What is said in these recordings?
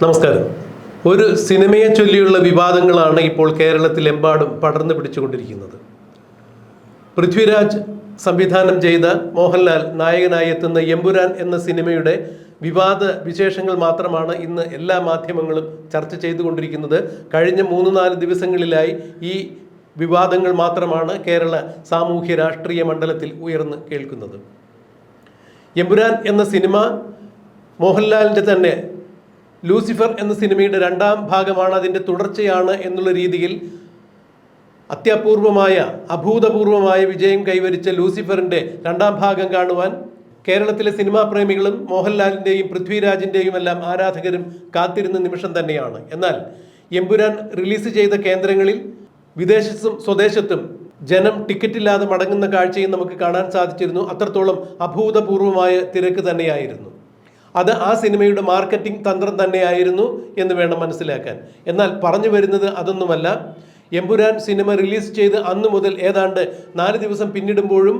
നമസ്കാരം. ഒരു സിനിമയെ ചൊല്ലിയുള്ള വിവാദങ്ങളാണ് ഇപ്പോൾ കേരളത്തിലെമ്പാടും പടർന്നു പിടിച്ചുകൊണ്ടിരിക്കുന്നത്. പൃഥ്വിരാജ് സംവിധാനം ചെയ്ത മോഹൻലാൽ നായകനായി എത്തുന്ന എമ്പുരാൻ എന്ന സിനിമയുടെ വിവാദ വിശേഷങ്ങൾ മാത്രമാണ് ഇന്ന് എല്ലാ മാധ്യമങ്ങളും ചർച്ച ചെയ്തുകൊണ്ടിരിക്കുന്നത്. കഴിഞ്ഞ മൂന്ന് നാല് ദിവസങ്ങളിലായി ഈ വിവാദങ്ങൾ മാത്രമാണ് കേരള സാമൂഹ്യ രാഷ്ട്രീയ മണ്ഡലത്തിൽ ഉയർന്ന് കേൾക്കുന്നത്. എമ്പുരാൻ എന്ന സിനിമ മോഹൻലാലിന്റെ തന്നെ ലൂസിഫർ എന്ന സിനിമയുടെ രണ്ടാം ഭാഗമാണ് അതിന്റെ തുടർച്ചയാണ് എന്നുള്ള രീതിയിൽ അത്യപൂർവമായ അഭൂതപൂർവമായ വിജയം കൈവരിച്ച ലൂസിഫറിന്റെ രണ്ടാം ഭാഗം കാണുവാൻ കേരളത്തിലെ സിനിമാ പ്രേമികളും മോഹൻലാലിന്റെയും പൃഥ്വിരാജിന്റെയും എല്ലാം ആരാധകരും കാത്തിരുന്ന നിമിഷം തന്നെയാണ്. എന്നാൽ എമ്പുരാൻ റിലീസ് ചെയ്ത കേന്ദ്രങ്ങളിൽ വിദേശത്തും സ്വദേശത്തും ജനം ടിക്കറ്റില്ലാതെ മടങ്ങുന്ന കാഴ്ചയും നമുക്ക് കാണാൻ സാധിച്ചിരുന്നു. അത്രത്തോളം അഭൂതപൂർവമായ തിരക്ക് തന്നെയായിരുന്നു. അത് ആ സിനിമയുടെ മാർക്കറ്റിംഗ് തന്ത്രം തന്നെയായിരുന്നു എന്ന് വേണം മനസ്സിലാക്കാൻ. എന്നാൽ പറഞ്ഞു വരുന്നത് അതൊന്നുമല്ല. എമ്പുരാൻ സിനിമ റിലീസ് ചെയ്ത് അന്നു മുതൽ ഏതാണ്ട് നാല് ദിവസം പിന്നിടുമ്പോഴും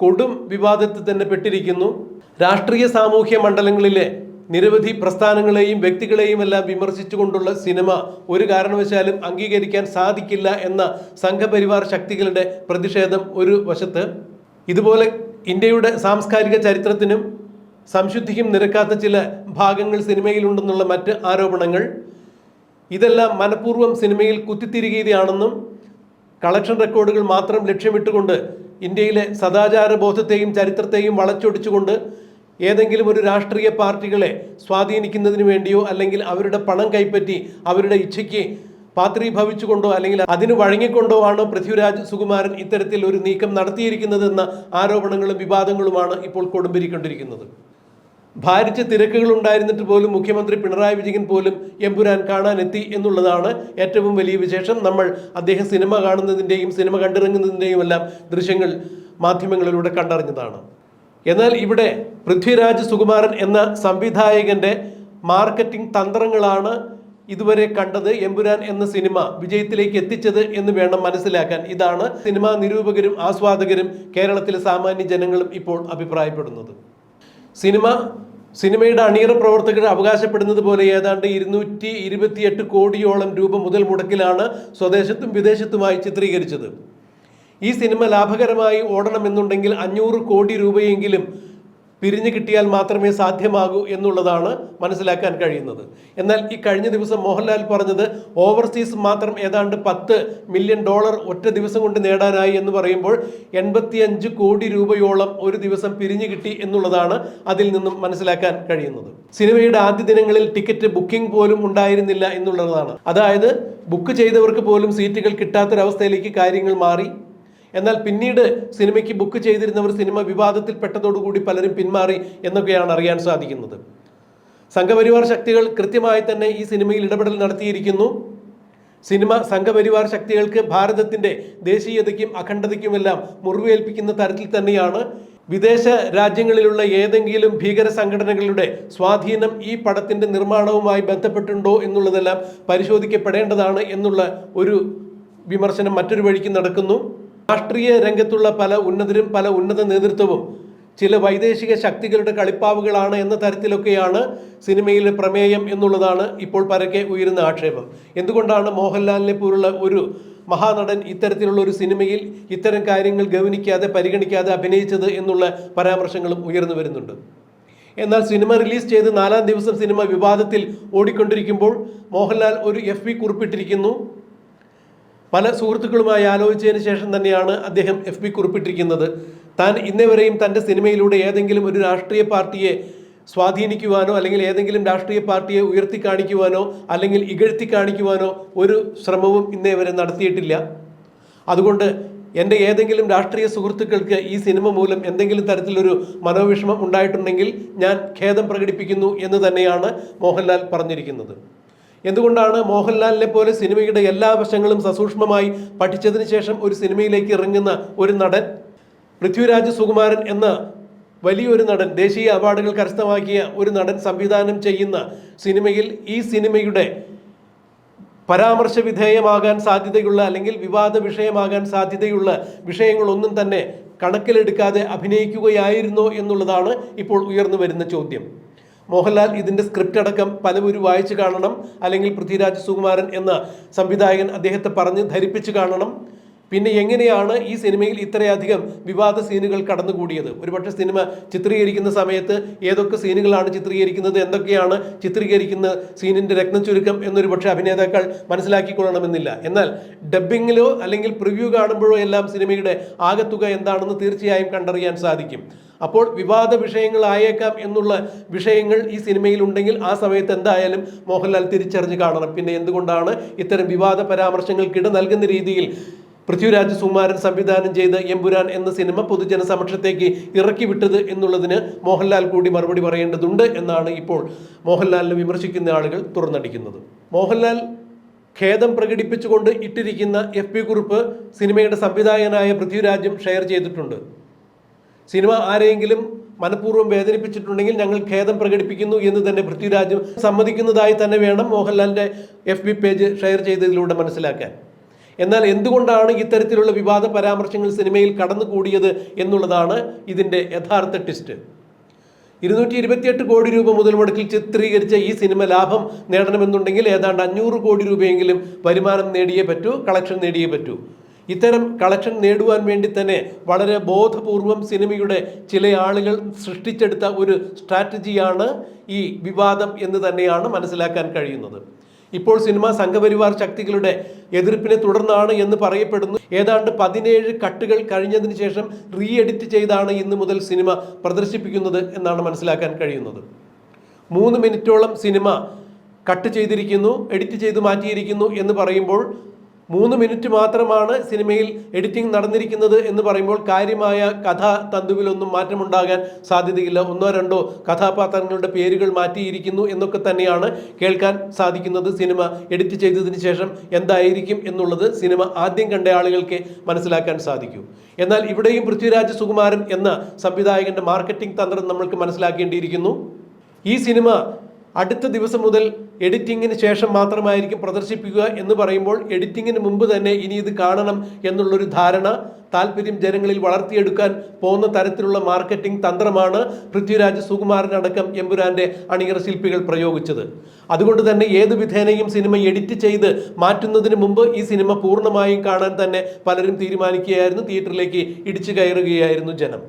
കൊടും വിവാദത്തിൽ തന്നെ പെട്ടിരിക്കുന്നു. രാഷ്ട്രീയ സാമൂഹ്യ മണ്ഡലങ്ങളിലെ നിരവധി പ്രസ്ഥാനങ്ങളെയും വ്യക്തികളെയും എല്ലാം വിമർശിച്ചുകൊണ്ടുള്ള സിനിമ ഒരു കാരണവശാലും അംഗീകരിക്കാൻ സാധിക്കില്ല എന്ന സംഘപരിവാർ ശക്തികളുടെ പ്രതിഷേധം ഒരു വശത്ത്. ഇതുപോലെ ഇന്ത്യയുടെ സാംസ്കാരിക ചരിത്രത്തിനും സംശുദ്ധിക്കും നിരക്കാത്ത ചില ഭാഗങ്ങൾ സിനിമയിലുണ്ടെന്നുള്ള മറ്റ് ആരോപണങ്ങൾ. ഇതെല്ലാം മനഃപൂർവം സിനിമയിൽ കുത്തിത്തിരികുകയാണെന്നും കളക്ഷൻ റെക്കോർഡുകൾ മാത്രം ലക്ഷ്യമിട്ടുകൊണ്ട് ഇന്ത്യയിലെ സദാചാര ബോധത്തെയും ചരിത്രത്തെയും വളച്ചൊടിച്ചുകൊണ്ട് ഏതെങ്കിലും ഒരു രാഷ്ട്രീയ പാർട്ടികളെ സ്വാധീനിക്കുന്നതിന് വേണ്ടിയോ അല്ലെങ്കിൽ അവരുടെ പണം കൈപ്പറ്റി അവരുടെ ഇച്ഛയ്ക്ക് പാത്രീഭവിച്ചുകൊണ്ടോ അല്ലെങ്കിൽ അതിന് വഴങ്ങിക്കൊണ്ടോ ആണ് പൃഥ്വിരാജ് സുകുമാരൻ ഇത്തരത്തിൽ ഒരു നീക്കം നടത്തിയിരിക്കുന്നതെന്ന ആരോപണങ്ങളും വിവാദങ്ങളുമാണ് ഇപ്പോൾ കൊടുമ്പിരിക്കൊണ്ടിരിക്കുന്നത്. ഭാരിച്ച തിരക്കുകൾ ഉണ്ടായിരുന്നിട്ട് പോലും മുഖ്യമന്ത്രി പിണറായി വിജയൻ പോലും എമ്പുരാൻ കാണാനെത്തി എന്നുള്ളതാണ് ഏറ്റവും വലിയ വിശേഷം. നമ്മൾ അദ്ദേഹം സിനിമ കാണുന്നതിന്റെയും സിനിമ കണ്ടിറങ്ങുന്നതിന്റെയും എല്ലാം ദൃശ്യങ്ങൾ മാധ്യമങ്ങളിലൂടെ കണ്ടറിഞ്ഞതാണ്. എന്നാൽ ഇവിടെ പൃഥ്വിരാജ് സുകുമാരൻ എന്ന സംവിധായകന്റെ മാർക്കറ്റിംഗ് തന്ത്രങ്ങളാണ് ഇതുവരെ കണ്ടത്. എമ്പുരാൻ എന്ന സിനിമ വിജയത്തിലേക്ക് എത്തിച്ചത് എന്ന് വേണം മനസ്സിലാക്കാൻ. ഇതാണ് സിനിമാ നിരൂപകരും ആസ്വാദകരും കേരളത്തിലെ സാമാന്യ ജനങ്ങളും ഇപ്പോൾ അഭിപ്രായപ്പെടുന്നത്. സിനിമ സിനിമയുടെ അണിയറ പ്രവർത്തകർ അവകാശപ്പെടുന്നത് പോലെ ഏതാണ്ട് ഇരുന്നൂറ്റി ഇരുപത്തിയെട്ട് കോടിയോളം രൂപ മുതൽ മുടക്കിലാണ് സ്വദേശത്തും വിദേശത്തുമായി ചിത്രീകരിച്ചത്. ഈ സിനിമ ലാഭകരമായി ഓടണമെന്നുണ്ടെങ്കിൽ അഞ്ഞൂറ് കോടി രൂപയെങ്കിലും പിരിഞ്ഞു കിട്ടിയാൽ മാത്രമേ സാധ്യമാകൂ എന്നുള്ളതാണ് മനസ്സിലാക്കാൻ കഴിയുന്നത്. എന്നാൽ ഈ കഴിഞ്ഞ ദിവസം മോഹൻലാൽ പറഞ്ഞത് ഓവർസീസ് മാത്രം ഏതാണ്ട് പത്ത് മില്യൺ ഡോളർ ഒറ്റ ദിവസം കൊണ്ട് നേടാനായി എന്ന് പറയുമ്പോൾ എൺപത്തിയഞ്ച് കോടി രൂപയോളം ഒരു ദിവസം പിരിഞ്ഞു കിട്ടി എന്നുള്ളതാണ് അതിൽ നിന്നും മനസ്സിലാക്കാൻ കഴിയുന്നത്. സിനിമയുടെ ആദ്യ ദിനങ്ങളിൽ ടിക്കറ്റ് ബുക്കിംഗ് പോലും ഉണ്ടായിരുന്നില്ല എന്നുള്ളതാണ്. അതായത് ബുക്ക് ചെയ്തവർക്ക് പോലും സീറ്റുകൾ കിട്ടാത്തൊരവസ്ഥയിലേക്ക് കാര്യങ്ങൾ മാറി. എന്നാൽ പിന്നീട് സിനിമയ്ക്ക് ബുക്ക് ചെയ്തിരുന്നവർ സിനിമ വിവാദത്തിൽ പെട്ടതോടുകൂടി പലരും പിന്മാറി എന്നൊക്കെയാണ് അറിയാൻ സാധിക്കുന്നത്. സംഘപരിവാർ ശക്തികൾ കൃത്യമായി തന്നെ ഈ സിനിമയിൽ ഇടപെടൽ നടത്തിയിരിക്കുന്നു. സിനിമ സംഘപരിവാർ ശക്തികൾക്ക് ഭാരതത്തിന്റെ ദേശീയതയ്ക്കും അഖണ്ഡതയ്ക്കുമെല്ലാം മുറിവേൽപ്പിക്കുന്ന തരത്തിൽ തന്നെയാണ്. വിദേശ രാജ്യങ്ങളിലുള്ള ഏതെങ്കിലും ഭീകര സംഘടനകളുടെ സ്വാധീനം ഈ പടത്തിന്റെ നിർമ്മാണവുമായി ബന്ധപ്പെട്ടുണ്ടോ എന്നുള്ളതെല്ലാം പരിശോധിക്കപ്പെടേണ്ടതാണ് എന്നുള്ള ഒരു വിമർശനം മറ്റൊരു വഴിക്ക് നടക്കുന്നു. രാഷ്ട്രീയ രംഗത്തുള്ള പല ഉന്നതരും പല ഉന്നത നേതൃത്വവും ചില വൈദേശിക ശക്തികളുടെ കളിപ്പാവുകളാണ് എന്ന തരത്തിലൊക്കെയാണ് സിനിമയിലെ പ്രമേയം എന്നുള്ളതാണ് ഇപ്പോൾ പരക്കെ ഉയരുന്ന ആക്ഷേപം. എന്തുകൊണ്ടാണ് മോഹൻലാലിനെ പോലുള്ള ഒരു മഹാനടൻ ഇത്തരത്തിലുള്ള ഒരു സിനിമയിൽ ഇത്തരം കാര്യങ്ങൾ ഗൗനിക്കാതെ പരിഗണിക്കാതെ അഭിനയിച്ചത് എന്നുള്ള പരാമർശങ്ങളും ഉയർന്നു വരുന്നുണ്ട്? എന്നാൽ സിനിമ റിലീസ് ചെയ്ത് നാലാം ദിവസം സിനിമ വിവാദത്തിൽ ഓടിക്കൊണ്ടിരിക്കുമ്പോൾ മോഹൻലാൽ ഒരു എഫ് കുറിപ്പിട്ടിരിക്കുന്നു. പല സുഹൃത്തുക്കളുമായി ആലോചിച്ചതിന് ശേഷം തന്നെയാണ് അദ്ദേഹം എഫ് ബി കുറിപ്പിട്ടിരിക്കുന്നത്. താൻ ഇന്നേവരെയും തന്റെ സിനിമയിലൂടെ ഏതെങ്കിലും ഒരു രാഷ്ട്രീയ പാർട്ടിയെ സ്വാധീനിക്കുവാനോ അല്ലെങ്കിൽ ഏതെങ്കിലും രാഷ്ട്രീയ പാർട്ടിയെ ഉയർത്തി കാണിക്കുവാനോ അല്ലെങ്കിൽ ഇകഴ്ത്തി കാണിക്കുവാനോ ഒരു ശ്രമവും ഇന്നേ വരെ നടത്തിയിട്ടില്ല. അതുകൊണ്ട് എന്റെ ഏതെങ്കിലും രാഷ്ട്രീയ സുഹൃത്തുക്കൾക്ക് ഈ സിനിമ മൂലം എന്തെങ്കിലും തരത്തിലൊരു മനോവിഷമം ഉണ്ടായിട്ടുണ്ടെങ്കിൽ ഞാൻ ഖേദം പ്രകടിപ്പിക്കുന്നു എന്ന് തന്നെയാണ് മോഹൻലാൽ പറഞ്ഞിരിക്കുന്നത്. എന്തുകൊണ്ടാണ് മോഹൻലാലിനെ പോലെ സിനിമയുടെ എല്ലാ വശങ്ങളും സസൂക്ഷ്മമായി പഠിച്ചതിന് ശേഷം ഒരു സിനിമയിലേക്ക് ഇറങ്ങുന്ന ഒരു നടൻ? പൃഥ്വിരാജ് സുകുമാരൻ എന്ന വലിയൊരു നടൻ ദേശീയ അവാർഡുകൾ കരസ്ഥമാക്കിയ ഒരു നടൻ സംവിധാനം ചെയ്യുന്ന സിനിമയിൽ ഈ സിനിമയുടെ പരാമർശ വിധേയമാകാൻ സാധ്യതയുള്ള അല്ലെങ്കിൽ വിവാദ വിഷയമാകാൻ സാധ്യതയുള്ള വിഷയങ്ങളൊന്നും തന്നെ കണക്കിലെടുക്കാതെ അഭിനയിക്കുകയായിരുന്നോ എന്നുള്ളതാണ് ഇപ്പോൾ ഉയർന്നു വരുന്ന ചോദ്യം. മോഹൻലാൽ ഇതിന്റെ സ്ക്രിപ്റ്റ് അടക്കം പലവരും വായിച്ചു കാണണം അല്ലെങ്കിൽ പൃഥ്വിരാജ് സുകുമാരൻ എന്ന സംവിധായകൻ അദ്ദേഹത്തെ പറഞ്ഞ് ധരിപ്പിച്ച് കാണണം. പിന്നെ എങ്ങനെയാണ് ഈ സിനിമയിൽ ഇത്രയധികം വിവാദ സീനുകൾ കടന്നുകൂടിയത്? ഒരുപക്ഷെ സിനിമ ചിത്രീകരിക്കുന്ന സമയത്ത് ഏതൊക്കെ സീനുകളാണ് ചിത്രീകരിക്കുന്നത് എന്തൊക്കെയാണ് ചിത്രീകരിക്കുന്ന സീനിന്റെ രത്ന ചുരുക്കം എന്നൊരു പക്ഷേ അഭിനേതാക്കൾ മനസ്സിലാക്കിക്കൊള്ളണമെന്നില്ല. എന്നാൽ ഡബ്ബിങ്ങിലോ അല്ലെങ്കിൽ പ്രിവ്യൂ കാണുമ്പോഴോ എല്ലാം സിനിമയുടെ ആകത്തുക എന്താണെന്ന് തീർച്ചയായും കണ്ടറിയാൻ സാധിക്കും. അപ്പോൾ വിവാദ വിഷയങ്ങളായേക്കാം എന്നുള്ള വിഷയങ്ങൾ ഈ സിനിമയിൽ ഉണ്ടെങ്കിൽ ആ സമയത്ത് എന്തായാലും മോഹൻലാൽ തിരിച്ചറിഞ്ഞ് കാണണം. പിന്നെ എന്തുകൊണ്ടാണ് ഇത്തരം വിവാദ പരാമർശങ്ങൾക്കിട നൽകുന്ന രീതിയിൽ പൃഥ്വിരാജ് സുമാരൻ സംവിധാനം ചെയ്ത എമ്പുരാൻ എന്ന സിനിമ പൊതുജന സമക്ഷത്തേക്ക് ഇറക്കി വിട്ടത് എന്നുള്ളതിന് മോഹൻലാൽ കൂടി മറുപടി പറയേണ്ടതുണ്ട് എന്നാണ് ഇപ്പോൾ മോഹൻലാലിനെ വിമർശിക്കുന്ന ആളുകൾ തുറന്നടിക്കുന്നത്. മോഹൻലാൽ ഖേദം പ്രകടിപ്പിച്ചുകൊണ്ട് ഇട്ടിരിക്കുന്ന എഫ് പി കുറിപ്പ് സിനിമയുടെ സംവിധായകനായ പൃഥ്വിരാജും ഷെയർ ചെയ്തിട്ടുണ്ട്. സിനിമ ആരെയെങ്കിലും മനഃപൂർവം വേദനിപ്പിച്ചിട്ടുണ്ടെങ്കിൽ ഞങ്ങൾ ഖേദം പ്രകടിപ്പിക്കുന്നു എന്ന് തന്നെ പൃഥ്വിരാജും സമ്മതിക്കുന്നതായി തന്നെ വേണം മോഹൻലാലിന്റെ എഫ് പേജ് ഷെയർ ചെയ്തതിലൂടെ മനസ്സിലാക്കാൻ. എന്നാൽ എന്തുകൊണ്ടാണ് ഇത്തരത്തിലുള്ള വിവാദ പരാമർശങ്ങൾ സിനിമയിൽ കടന്നുകൂടിയത് എന്നുള്ളതാണ് ഇതിന്റെ യഥാർത്ഥ ട്വിസ്റ്റ് ഇരുന്നൂറ്റി ഇരുപത്തിയെട്ട് കോടി രൂപ മുതൽ മുടക്കിൽ ചിത്രീകരിച്ച ഈ സിനിമ ലാഭം നേടണമെന്നുണ്ടെങ്കിൽ ഏതാണ്ട് അഞ്ഞൂറ് കോടി രൂപയെങ്കിലും വരുമാനം നേടിയേ പറ്റൂ കളക്ഷൻ നേടിയേ പറ്റൂ. ഇത്തരം കളക്ഷൻ നേടുവാൻ വേണ്ടി തന്നെ വളരെ ബോധപൂർവം സിനിമയുടെ ചില ആളുകൾ സൃഷ്ടിച്ചെടുത്ത ഒരു സ്ട്രാറ്റജിയാണ് ഈ വിവാദം എന്ന് തന്നെയാണ് മനസ്സിലാക്കാൻ കഴിയുന്നത്. ഇപ്പോൾ സിനിമ സംഘപരിവാർ ശക്തികളുടെ എതിർപ്പിനെ തുടർന്നാണ് എന്ന് പറയപ്പെടുന്നു. ഏതാണ്ട് പതിനേഴ് കട്ടുകൾ കഴിഞ്ഞതിന് ശേഷം റീ എഡിറ്റ് ചെയ്താണ് ഇന്ന് മുതൽ സിനിമ പ്രദർശിപ്പിക്കുന്നത് എന്നാണ് മനസ്സിലാക്കാൻ കഴിയുന്നത്. മൂന്ന് മിനിറ്റോളം സിനിമ കട്ട് ചെയ്തിരിക്കുന്നു എഡിറ്റ് ചെയ്ത് മാറ്റിയിരിക്കുന്നു എന്ന് പറയുമ്പോൾ മൂന്ന് മിനിറ്റ് മാത്രമാണ് സിനിമയിൽ എഡിറ്റിംഗ് നടന്നിരിക്കുന്നത് എന്ന് പറയുമ്പോൾ കാര്യമായ കഥാ തന്തുവിലൊന്നും മാറ്റമുണ്ടാകാൻ സാധ്യതയില്ല. ഒന്നോ രണ്ടോ കഥാപാത്രങ്ങളുടെ പേരുകൾ മാറ്റിയിരിക്കുന്നു എന്നൊക്കെ തന്നെയാണ് കേൾക്കാൻ സാധിക്കുന്നത് സിനിമ എഡിറ്റ് ചെയ്തതിന് ശേഷം എന്തായിരിക്കും എന്നുള്ളത് സിനിമ ആദ്യം കണ്ട ആളുകൾക്ക് മനസ്സിലാക്കാൻ സാധിക്കും. എന്നാൽ ഇവിടെയും പൃഥ്വിരാജ് സുകുമാരൻ എന്ന സംവിധായകന്റെ മാർക്കറ്റിംഗ് തന്ത്രം നമ്മൾക്ക് മനസ്സിലാക്കേണ്ടിയിരിക്കുന്നു. ഈ സിനിമ അടുത്ത ദിവസം മുതൽ എഡിറ്റിങ്ങിന് ശേഷം മാത്രമായിരിക്കും പ്രദർശിപ്പിക്കുക എന്ന് പറയുമ്പോൾ എഡിറ്റിങ്ങിന് മുമ്പ് തന്നെ ഇനി ഇത് കാണണം എന്നുള്ളൊരു ധാരണ താല്പര്യം ജനങ്ങളിൽ വളർത്തിയെടുക്കാൻ പോകുന്ന തരത്തിലുള്ള മാർക്കറ്റിംഗ് തന്ത്രമാണ് പൃഥ്വിരാജ് സുകുമാരനടക്കം എമ്പുരാന്റെ അണിയറ ശില്പികൾ പ്രയോഗിച്ചത്. അതുകൊണ്ട് തന്നെ ഏത് വിധേനയും സിനിമ എഡിറ്റ് ചെയ്ത് മാറ്റുന്നതിന് മുമ്പ് ഈ സിനിമ പൂർണമായും കാണാൻ തന്നെ പലരും തീരുമാനിക്കുകയായിരുന്നു. തിയേറ്ററിലേക്ക് ഇടിച്ചു കയറുകയായിരുന്നു ജനം.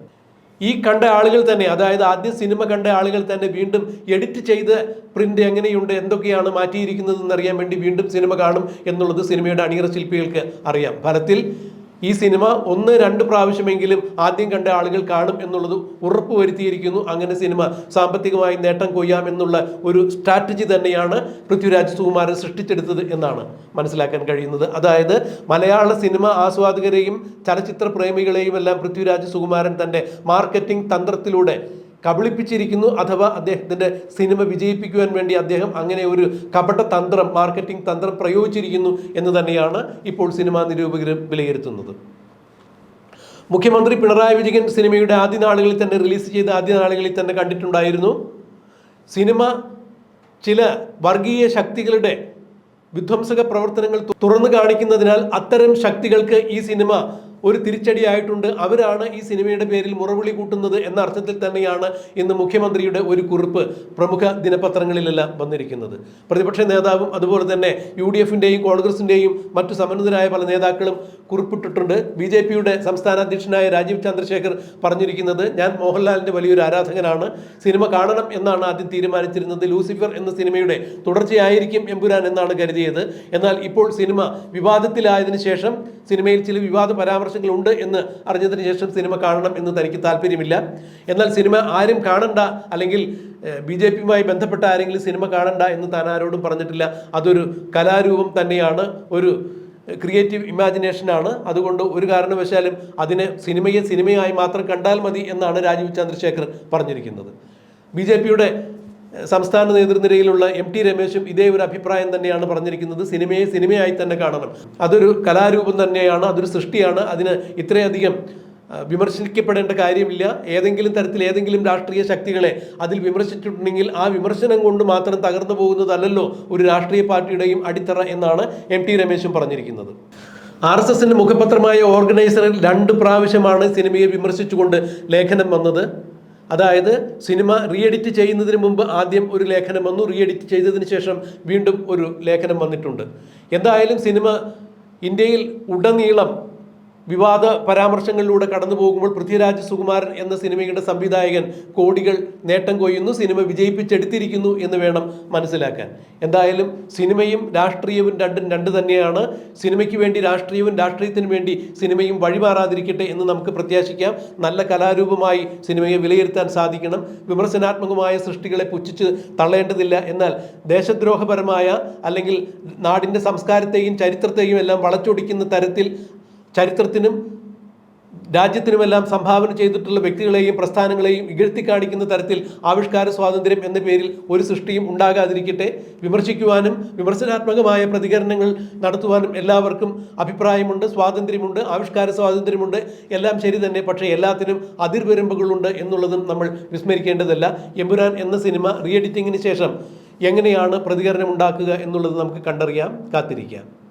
ഈ കണ്ട ആളുകൾ തന്നെ അതായത് ആദ്യ സിനിമ കണ്ട ആളുകൾ തന്നെ വീണ്ടും എഡിറ്റ് ചെയ്ത് പ്രിന്റ് എങ്ങനെയുണ്ട് എന്തൊക്കെയാണ് മാറ്റിയിരിക്കുന്നത് എന്നറിയാൻ വേണ്ടി വീണ്ടും സിനിമ കാണും എന്നുള്ളത് സിനിമയുടെ അണിയറ ശില്പികൾക്ക് അറിയാം. ഫലത്തിൽ ഈ സിനിമ ഒന്ന് രണ്ട് പ്രാവശ്യമെങ്കിലും ആദ്യം കണ്ട ആളുകൾ കാണും എന്നുള്ളത് ഉറപ്പ് വരുത്തിയിരിക്കുന്നു അങ്ങനെ സിനിമ സാമ്പത്തികമായി നേട്ടം കൊയ്യാം എന്നുള്ള ഒരു സ്ട്രാറ്റജി തന്നെയാണ് പൃഥ്വിരാജ് സുകുമാരൻ സൃഷ്ടിച്ചെടുത്തത് എന്നാണ് മനസ്സിലാക്കാൻ കഴിയുന്നത്. അതായത് മലയാള സിനിമ ആസ്വാദകരെയും ചലച്ചിത്ര പ്രേമികളെയും എല്ലാം പൃഥ്വിരാജ് സുകുമാരൻ തന്റെ മാർക്കറ്റിംഗ് തന്ത്രത്തിലൂടെ കബളിപ്പിച്ചിരിക്കുന്നു അഥവാ അദ്ദേഹത്തിന്റെ സിനിമ വിജയിപ്പിക്കുവാൻ വേണ്ടി അദ്ദേഹം അങ്ങനെ ഒരു കപട തന്ത്രം മാർക്കറ്റിംഗ് തന്ത്രം പ്രയോഗിച്ചിരിക്കുന്നു എന്ന് തന്നെയാണ് ഇപ്പോൾ സിനിമാ നിരൂപകർ വിലയിരുത്തുന്നത്. മുഖ്യമന്ത്രി പിണറായി വിജയൻ സിനിമയുടെ ആദ്യ നാളുകളിൽ തന്നെ റിലീസ് ചെയ്ത ആദ്യ നാളുകളിൽ തന്നെ കണ്ടിട്ടുണ്ടായിരുന്നു. സിനിമ ചില വർഗീയ ശക്തികളുടെ വിധ്വംസക പ്രവർത്തനങ്ങൾ തുറന്നു കാണിക്കുന്നതിനാൽ അത്തരം ശക്തികൾക്ക് ഈ സിനിമ ഒരു തിരിച്ചടിയായിട്ടുണ്ട്. അവരാണ് ഈ സിനിമയുടെ പേരിൽ മുറവിളി കൂട്ടുന്നത് എന്ന അർത്ഥത്തിൽ തന്നെയാണ് ഇന്ന് മുഖ്യമന്ത്രിയുടെ ഒരു കുറിപ്പ് പ്രമുഖ ദിനപത്രങ്ങളിലെല്ലാം വന്നിരിക്കുന്നത്. പ്രതിപക്ഷ നേതാവും അതുപോലെ തന്നെ യു ഡി എഫിന്റെയും കോൺഗ്രസിന്റെയും മറ്റു സമന്വിതരായ പല നേതാക്കളും കുറിപ്പിട്ടിട്ടുണ്ട്. ബി ജെ പിയുടെ സംസ്ഥാന അധ്യക്ഷനായ രാജീവ് ചന്ദ്രശേഖർ പറഞ്ഞിരിക്കുന്നത് ഞാൻ മോഹൻലാലിന്റെ വലിയൊരു ആരാധകനാണ്. സിനിമ കാണണം എന്നാണ് ആദ്യം തീരുമാനിച്ചിരുന്നത്. ലൂസിഫർ എന്ന സിനിമയുടെ തുടർച്ചയായിരിക്കും എമ്പുരാൻ എന്നാണ് കരുതിയത്. എന്നാൽ ഇപ്പോൾ സിനിമ വിവാദത്തിലായതിനു ശേഷം സിനിമയിൽ ചില വിവാദ പരാമർശങ്ങൾ ഉണ്ട് എന്ന് അറിഞ്ഞതിന് ശേഷം സിനിമ കാണണം എന്ന് തനിക്ക് താല്പര്യമില്ല. എന്നാൽ സിനിമ ആരും കാണണ്ട അല്ലെങ്കിൽ ബി ജെ പിയുമായി ബന്ധപ്പെട്ട ആരെങ്കിലും സിനിമ കാണണ്ട എന്ന് താൻ ആരോടും പറഞ്ഞിട്ടില്ല. അതൊരു കലാരൂപം തന്നെയാണ് ഒരു ക്രിയേറ്റീവ് ഇമാജിനേഷനാണ് അതുകൊണ്ട് ഒരു കാരണവശാലും അതിനെ സിനിമയെ സിനിമയായി മാത്രം കണ്ടാൽ മതി എന്നാണ് രാജീവ് ചന്ദ്രശേഖർ പറഞ്ഞിരിക്കുന്നത്. ബി ജെ പിയുടെ സംസ്ഥാന നേതൃനിരയിലുള്ള എം ടി രമേശും ഇതേ ഒരു അഭിപ്രായം തന്നെയാണ് പറഞ്ഞിരിക്കുന്നത്. സിനിമയെ സിനിമയായി തന്നെ കാണണം. അതൊരു കലാരൂപം തന്നെയാണ് അതൊരു സൃഷ്ടിയാണ്. അതിന് ഇത്രയധികം വിമർശിക്കപ്പെടേണ്ട കാര്യമില്ല. ഏതെങ്കിലും തരത്തിൽ ഏതെങ്കിലും രാഷ്ട്രീയ ശക്തികളെ അതിൽ വിമർശിച്ചിട്ടുണ്ടെങ്കിൽ ആ വിമർശനം കൊണ്ട് മാത്രം തകർന്നു പോകുന്നതല്ലല്ലോ ഒരു രാഷ്ട്രീയ പാർട്ടിയുടെയും അടിത്തറ എന്നാണ് എം ടി രമേശും പറഞ്ഞിരിക്കുന്നത്. ആർ എസ് എസിന്റെ മുഖപത്രമായ ഓർഗനൈസറിൽ രണ്ട് പ്രാവശ്യമാണ് സിനിമയെ വിമർശിച്ചുകൊണ്ട് ലേഖനം വന്നത്. അതായത് സിനിമ റീ എഡിറ്റ് ചെയ്യുന്നതിന് മുമ്പ് ആദ്യം ഒരു ലേഖനം വന്നു റീ എഡിറ്റ് ചെയ്തതിന് ശേഷം വീണ്ടും ഒരു ലേഖനം വന്നിട്ടുണ്ട്. എന്തായാലും സിനിമ ഇന്ത്യയിൽ ഉടനീളം വിവാദ പരാമർശങ്ങളിലൂടെ കടന്നു പോകുമ്പോൾ പൃഥ്വിരാജ് സുകുമാരൻ എന്ന സിനിമയുടെ സംവിധായകൻ കോടികൾ നേട്ടം കൊയ്യുന്നു സിനിമ വിജയിപ്പിച്ചെടുത്തിരിക്കുന്നു എന്ന് വേണം മനസ്സിലാക്കാൻ. എന്തായാലും സിനിമയും രാഷ്ട്രീയവും രണ്ടും രണ്ട് തന്നെയാണ്. സിനിമയ്ക്ക് വേണ്ടി രാഷ്ട്രീയവും രാഷ്ട്രീയത്തിന് വേണ്ടി സിനിമയും വഴിമാറാതിരിക്കട്ടെ എന്ന് നമുക്ക് പ്രത്യാശിക്കാം. നല്ല കലാരൂപമായി സിനിമയെ വിലയിരുത്താൻ സാധിക്കണം. വിമർശനാത്മകമായ സൃഷ്ടികളെ പുച്ഛിച്ച് തള്ളേണ്ടതില്ല. എന്നാൽ ദേശദ്രോഹപരമായ അല്ലെങ്കിൽ നാടിന്റെ സംസ്കാരത്തെയും ചരിത്രത്തെയും എല്ലാം വളച്ചൊടിക്കുന്ന തരത്തിൽ ചരിത്രത്തിനും രാജ്യത്തിനുമെല്ലാം സംഭാവന ചെയ്തിട്ടുള്ള വ്യക്തികളെയും പ്രസ്ഥാനങ്ങളെയും ഇകഴ്ത്തി കാണിക്കുന്ന തരത്തിൽ ആവിഷ്കാര സ്വാതന്ത്ര്യം എന്ന പേരിൽ ഒരു സൃഷ്ടിയും ഉണ്ടാകാതിരിക്കട്ടെ. വിമർശിക്കുവാനും വിമർശനാത്മകമായ പ്രതികരണങ്ങൾ നടത്തുവാനും എല്ലാവർക്കും അഭിപ്രായമുണ്ട് സ്വാതന്ത്ര്യമുണ്ട് ആവിഷ്കാര സ്വാതന്ത്ര്യമുണ്ട്. എല്ലാം ശരി തന്നെ പക്ഷേ എല്ലാത്തിനും അതിർവരമ്പുകളുണ്ട് എന്നുള്ളതും നമ്മൾ വിസ്മരിക്കേണ്ടതല്ല. എമ്പുരാൻ എന്ന സിനിമ റീ എഡിറ്റിങ്ങിന് ശേഷം എങ്ങനെയാണ് പ്രതികരണം ഉണ്ടാക്കുക എന്നുള്ളത് നമുക്ക് കണ്ടറിയാം കാത്തിരിക്കാം.